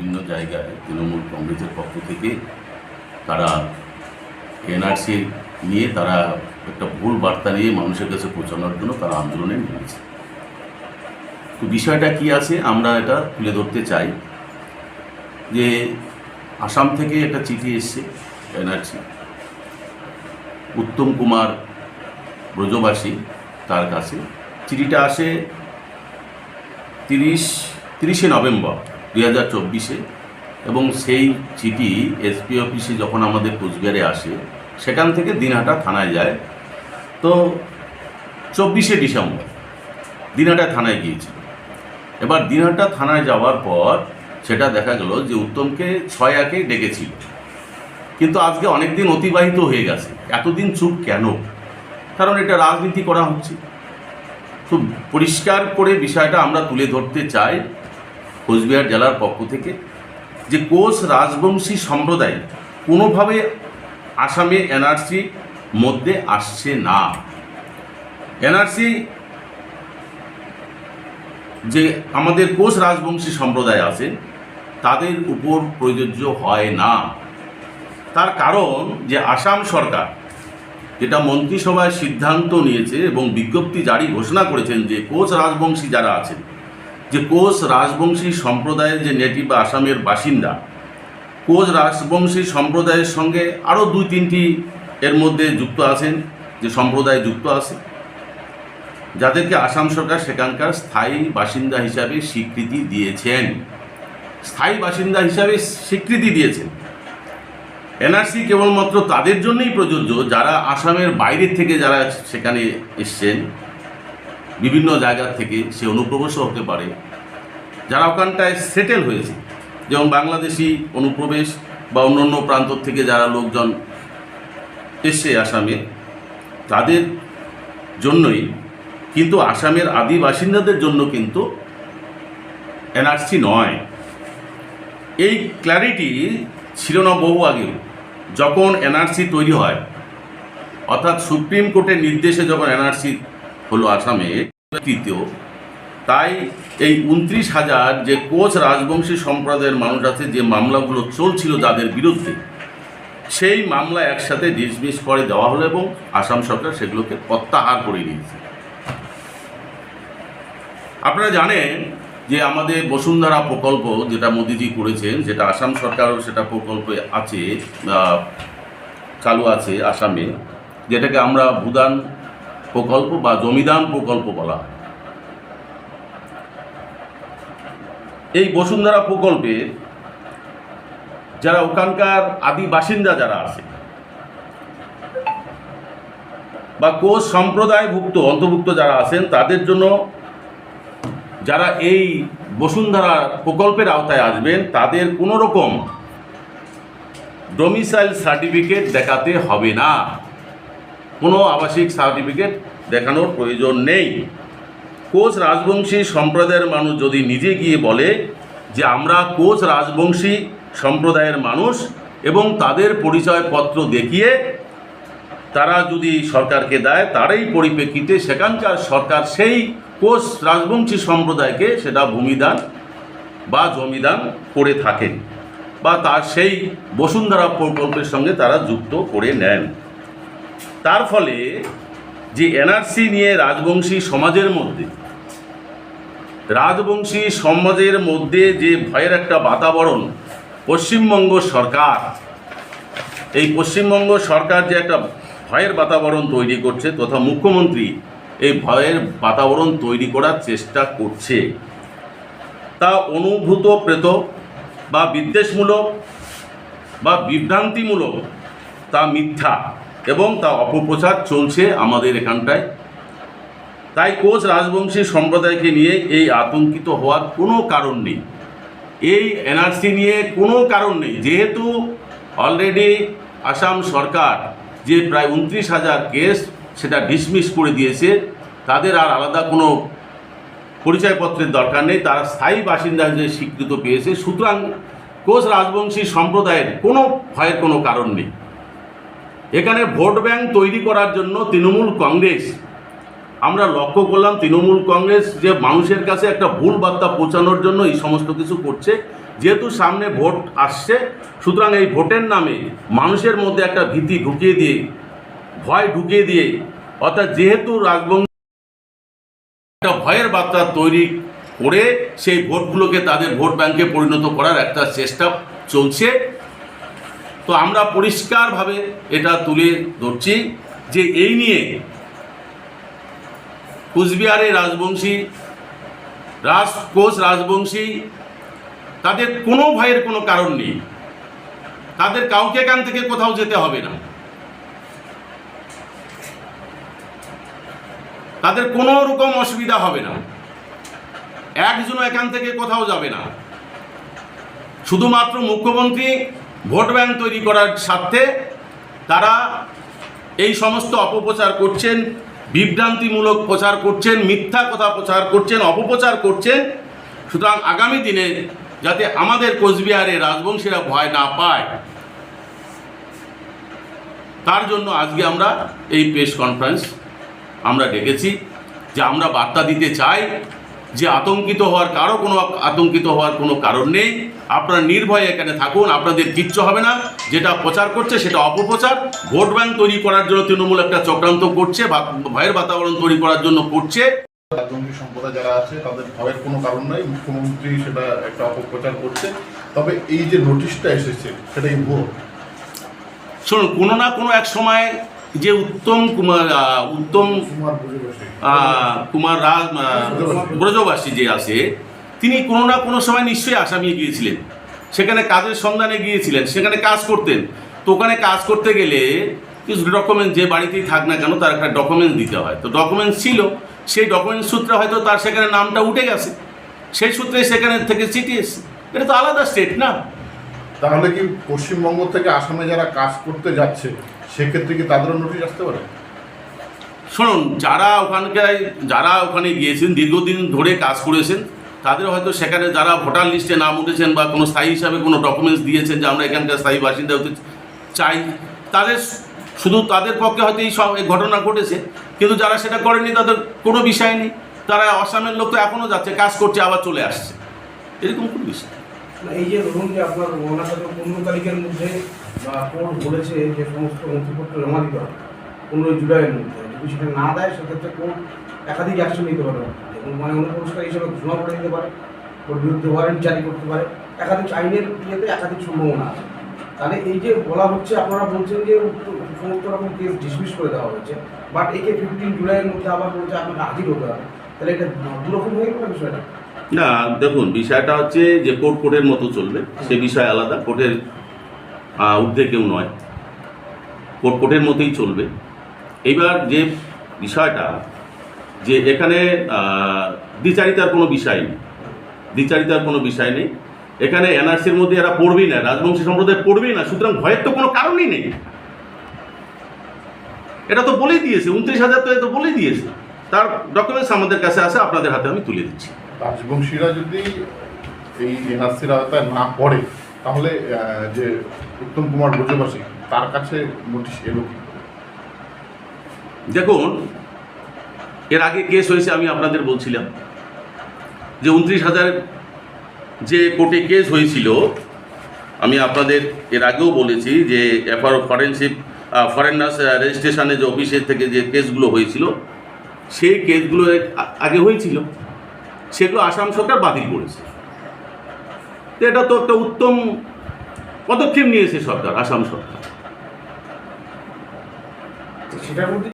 বিভিন্ন জায়গায় তৃণমূল কংগ্রেসের পক্ষ থেকে তারা এনআরসি নিয়ে তারা একটা ভুল বার্তা নিয়ে মানুষের কাছে পৌঁছানোর জন্য তারা আন্দোলনে নেমেছে। তো বিষয়টা কি আছে? আমরা এটা তুলে ধরতে চাই যে আসাম থেকে একটা চিঠি এসছে এনআরসি উত্তম কুমার ব্রজবাসী তার কাছে। চিঠিটা আসে তিরিশ, তিরিশে নভেম্বর। দুই হাজার চব্বিশে। এবং সেই চিঠি এসপি অফিসে যখন আমাদের কোচবিহারে আসে, সেখান থেকে দিনহাটা থানায় যায়। তো চব্বিশে ডিসেম্বর দিনহাটা থানায় গিয়েছিল। এবার দিনহাটা থানায় যাওয়ার পর সেটা দেখা গেল যে উত্তমকে ছয় একে ডেকেছিল। কিন্তু আজকে অনেক দিন অতিবাহিত হয়ে গেছে। এতদিন চুপ কেন? কারণ এটা রাজনীতি করা হচ্ছে। খুব পরিষ্কার করে বিষয়টা আমরা তুলে ধরতে চাই। কোচবিহার জেলার পক্ষ থেকে যে কোচ রাজবংশী সম্প্রদায় কোনোভাবে আসামে এনআরসি মধ্যে আসছে না। এনআরসি যে আমাদের কোচ রাজবংশী সম্প্রদায় আছে, তাদের উপর প্রযোজ্য হয় না। তার কারণ যে আসাম সরকার যেটা মন্ত্রিসভায় সিদ্ধান্ত নিয়েছে এবং বিজ্ঞপ্তি জারি ঘোষণা করেছেন যে কোচ রাজবংশী যারা আছেন যে কোচ রাজবংশী সম্প্রদায়ের যে নেটিভ আসামের বাসিন্দা, কোচ রাজবংশী সম্প্রদায়ের সঙ্গে আরও দুই তিনটি এর মধ্যে যুক্ত আছেন, যে সম্প্রদায় যুক্ত আছে। যাদেরকে আসাম সরকার সেখানকার স্থায়ী বাসিন্দা হিসাবে স্বীকৃতি দিয়েছেন। স্থায়ী বাসিন্দা হিসাবে স্বীকৃতি দিয়েছেন। এনআরসি কেবলমাত্র তাদের জন্যই প্রযোজ্য, যারা আসামের বাইরের থেকে যারা সেখানে এসছেন বিভিন্ন জায়গা থেকে সে অনুপ্রবেশও হতে পারে। যারা ওখানটায় সেটেল হয়েছে, যেমন বাংলাদেশি অনুপ্রবেশ বা অন্য অন্য প্রান্ত থেকে যারা লোকজন এসছে আসামে, তাদের জন্যই কিন্তু আসামের আদি বাসিন্দাদের জন্য কিন্তু এনআরসি নয়। এই ক্ল্যারিটি ছিল না বহু আগেও যখন এনআরসি তৈরি হয়, অর্থাৎ সুপ্রিম কোর্টের নির্দেশে যখন এনআরসি হলো আসামে তৃতীয়, তাই এই উনত্রিশ হাজার যে কোচ রাজবংশী সম্প্রদায়ের মানুষ আছে, যে মামলাগুলো চলছিল যাদের বিরুদ্ধে, সেই মামলা একসাথে ডিসমিস করে দেওয়া হলো এবং আসাম সরকার সেগুলোকে প্রত্যাহার করে নিয়েছে। আপনারা জানেন যে আমাদের বসুন্ধরা প্রকল্প যেটা মোদিজি করেছেন যেটা আসাম সরকারও সেটা প্রকল্পে আছে চালু আছে আসামে, যেটাকে আমরা ভূদান প্রকল্প বা জমিদান প্রকল্প বলা এই বসুন্ধরা প্রকল্পে যারা ওখানকার আদি বাসিন্দা যারা আছে, বা কোচ সম্প্রদায়ভুক্ত, অন্তর্ভুক্ত যারা আছেন, তাদের জন্য যারা এই বসুন্ধরা প্রকল্পের আওতায় আসবেন, তাদের কোনো রকম ডোমিসাইল সার্টিফিকেট দেখাতে হবে না। কোনো আবাসিক সার্টিফিকেট দেখানোর প্রয়োজন নেই। কোচ রাজবংশী সম্প্রদায়ের মানুষ যদি নিজে গিয়ে বলে যে আমরা কোচ রাজবংশী সম্প্রদায়ের মানুষ এবং তাদের পরিচয়পত্র দেখিয়ে তারা যদি সরকারকে দেয়, তারই পরিপ্রেক্ষিতে সেখানকার সরকার সেই কোচ রাজবংশী সম্প্রদায়কে সেটা ভূমিদান বা জমিদান করে থাকেন বা তার সেই বসুন্ধরা প্রকল্পের সঙ্গে তারা যুক্ত করে নেন। তার ফলে যে এনআরসি নিয়ে রাজবংশী সমাজের মধ্যে, রাজবংশী সমাজের মধ্যে যে ভয়ের একটা বাতাবরণ, পশ্চিমবঙ্গ সরকার, এই পশ্চিমবঙ্গ সরকার যে একটা ভয়ের বাতাবরণ তৈরি করছে তথা মুখ্যমন্ত্রী এই ভয়ের বাতাবরণ তৈরি করার চেষ্টা করছে, তা অনুভূত প্রেত বা বিদ্বেষমূলক বা বিভ্রান্তিমূলক তা মিথ্যা। এবং তা অপপ্রচার চলছে আমাদের এখানটায়। তাই কোচ রাজবংশী সম্প্রদায়কে নিয়ে এই আতঙ্কিত হওয়ার কোনো কারণ নেই। এই এনআরসি নিয়ে কোনো কারণ নেই। যেহেতু অলরেডি আসাম সরকার যে প্রায় উনত্রিশ হাজার কেস সেটা ডিসমিস করে দিয়েছে, তাদের আর আলাদা কোনো পরিচয়পত্রের দরকার নেই। তারা স্থায়ী বাসিন্দা হিসেবে স্বীকৃত পেয়েছে। সুতরাং কোচ রাজবংশী সম্প্রদায়ের কোনো ভয়ের কোনো কারণ নেই। এখানে ভোট ব্যাংক তৈরি করার জন্য তৃণমূল কংগ্রেস। আমরা লক্ষ্য করলাম তৃণমূল কংগ্রেস যে মানুষের কাছে একটা ভুল বার্তা পৌঁছানোর জন্য এই সমস্ত কিছু করছে। যেহেতু সামনে ভোট আসছে, সুতরাং এই ভোটের নামে মানুষের মধ্যে একটা ভীতি ঢুকিয়ে দিয়ে, ভয় ঢুকিয়ে দিয়ে, অর্থাৎ যেহেতু রাজবংশ একটা ভয়ের বার্তা তৈরি করে সেই ভোটগুলোকে তাদের ভোট ব্যাংকে পরিণত করার একটা চেষ্টা চলছে। তো আমরা পরিষ্কারভাবে এটা তুলে ধরছি যে এই নিয়ে কুচবিহারে রাজবংশী রাজ কোচ রাজবংশী, তাদের কোনো ভয়ের কোনো কারণ নেই। তাদের কাউকে এখান থেকে কোথাও যেতে হবে না। তাদের কোনো রকম অসুবিধা হবে না। একজনও এখান থেকে কোথাও যাবে না। শুধুমাত্র মুখ্যমন্ত্রী ভোট ব্যাংক তৈরি করার স্বার্থে তারা এই সমস্ত অপপ্রচার করছেন, বিভ্রান্তিমূলক প্রচার করছেন, মিথ্যা কথা প্রচার করছেন, অপপ্রচার করছেন। সুতরাং আগামী দিনে যাতে আমাদের কোচবিহারে রাজবংশীরা ভয় না পায়, তার জন্য আজকে আমরা এই প্রেস কনফারেন্স আমরা ডেকেছি যে আমরা বার্তা দিতে চাই যে আতঙ্কিত হওয়ার কারও কোনো আতঙ্কিত হওয়ার কোনো কারণ নেই। আপনারা নির্ভয়ে এখানে থাকুন আপনাদের কিচ্ছু হবে না। যেটা প্রচার করছে সেটা অপপ্রচার। ভোট ব্যাংক তৈরি করার জন্য তৃণমূল একটা চক্রান্ত করছে বা ভয়ের বাতাবরণ তৈরি করার জন্য করছে। রাজনৈতিক সম্প্রদায় যারা আছে তাদের ভয়ের কোনো কারণ নাই। মুখ্যমন্ত্রী সেটা একটা অপপ্রচার করছে। তবে এই যে নোটিশটা এসেছে সেটাই ভুয়ো শুনুন কোনো না কোনো এক সময় যে উত্তম কুমার উত্তম কুমার রাজ ব্রজবাসী যে আছে তিনি কোনো না কোনো সময় নিশ্চয়ই আসামি গিয়েছিলেন। সেখানে কাজের সন্ধানে গিয়েছিলেন সেখানে কাজ করতেন। তো ওখানে কাজ করতে গেলে কিছু ডকুমেন্ট যে বাড়িতেই থাক না কেন তার একটা ডকুমেন্টস দিতে হয়। তো ডকুমেন্টস ছিল সেই ডকুমেন্টস সূত্রে হয়তো তার সেখানে নামটা উঠে গেছে। সেই সূত্রে সেখানে থেকে চিঠি এসছে। এটা তো আলাদা স্টেট না। তাহলে কি পশ্চিমবঙ্গ থেকে আসামে যারা কাজ করতে যাচ্ছে সেক্ষেত্রে কি তাদেরও নোটিশ আসতে পারে? শুনুন যারা ওখানকার যারা ওখানে গিয়েছেন দীর্ঘদিন ধরে কাজ করেছেন তাদের হয়তো সেখানে যারা ভোটার লিস্টে নাম উঠেছেন বা কোনো স্থায়ী হিসাবে কোনো ডকুমেন্টস দিয়েছেন যে আমরা এখানকার স্থায়ী বাসিন্দা হতে চাই তাদের শুধু তাদের পক্ষে হয়তো এই সব ঘটনা ঘটেছে কিন্তু যারা সেটা করেনি তাদের কোনো বিষয় নেই। তারা আসামের লোক তো এখনও যাচ্ছে কাজ করছে আবার চলে আসছে। এরকম কোনো বিষয় এই যে ধরুন যে আপনার ওনার পনেরো তারিখের মধ্যে বা কোর্ট বলেছে যে সমস্ত নথিপত্র জমা দিতে হবে? পনেরোই জুলাইয়ের মধ্যে। যদি সেটা না দেয়, সেক্ষেত্রে কোর্ট একাধিক অ্যাকশন নিতে পারে এবং মানে অনুপুরস্কার হিসেবে ঘোষণা করে দিতে পারে ওর বিরুদ্ধে ওয়ারেন্ট জারি করতে পারে। একাধিক আইনের ইয়েতে একাধিক সম্ভাবনা আছে। তাহলে এই যে বলা হচ্ছে, আপনারা বলছেন যে সমস্ত রকম কেস ডিসমিস করে দেওয়া হয়েছে। বাট একে ফিফটিন জুলাইয়ের মধ্যে আবার বলছে আপনাকে হাজির হতে হবে। তাহলে এটা দুরকম হয়ে গেল বিষয়টা? না, দেখুন, বিষয়টা হচ্ছে যে কোর্ট কোর্টের মতো চলবে। সে বিষয় আলাদা। কোর্টের ঊর্ধ্বে কেউ নয়। কোর্ট কোর্টের মতোই চলবে। এইবার যে বিষয়টা, যে এখানে দ্বিচারিতার কোনো বিষয় নেই। দ্বিচারিতার কোনো বিষয় নেই। এখানে এনআরসির মধ্যে এরা পড়বেই না, রাজবংশী সম্প্রদায় পড়বেই না, সুতরাং ভয়ের তো কোনো কারণই নেই। এটা তো বলেই দিয়েছে, উনত্রিশ হাজার তো এ তো বলেই দিয়েছে। তার ডকুমেন্টস আমাদের কাছে আছে, আপনাদের হাতে আমি তুলে দিচ্ছি। রাজবংশীরা যদি এই এনআরসির আওতায় না পড়ে তাহলে যে উত্তম কুমার ব্রজবাসী তার কাছে নোটিশ এলো দেখুন, এর আগে কেস হয়েছে, আমি আপনাদের বলছিলাম যে উনত্রিশ হাজার যে কোর্টে কেস হয়েছিল, আমি আপনাদের এর আগেও বলেছি যে এফআর ফরেনশিপ ফরেনার্স রেজিস্ট্রেশনে যে অফিসের থেকে যে কেসগুলো হয়েছিল, সেই কেসগুলো আগে হয়েছিল। সেগুলো আসাম সরকার বাতিল করেছে। তো এটা তো একটা উত্তম পদক্ষেপ নিয়েছে সরকার আসাম সরকার।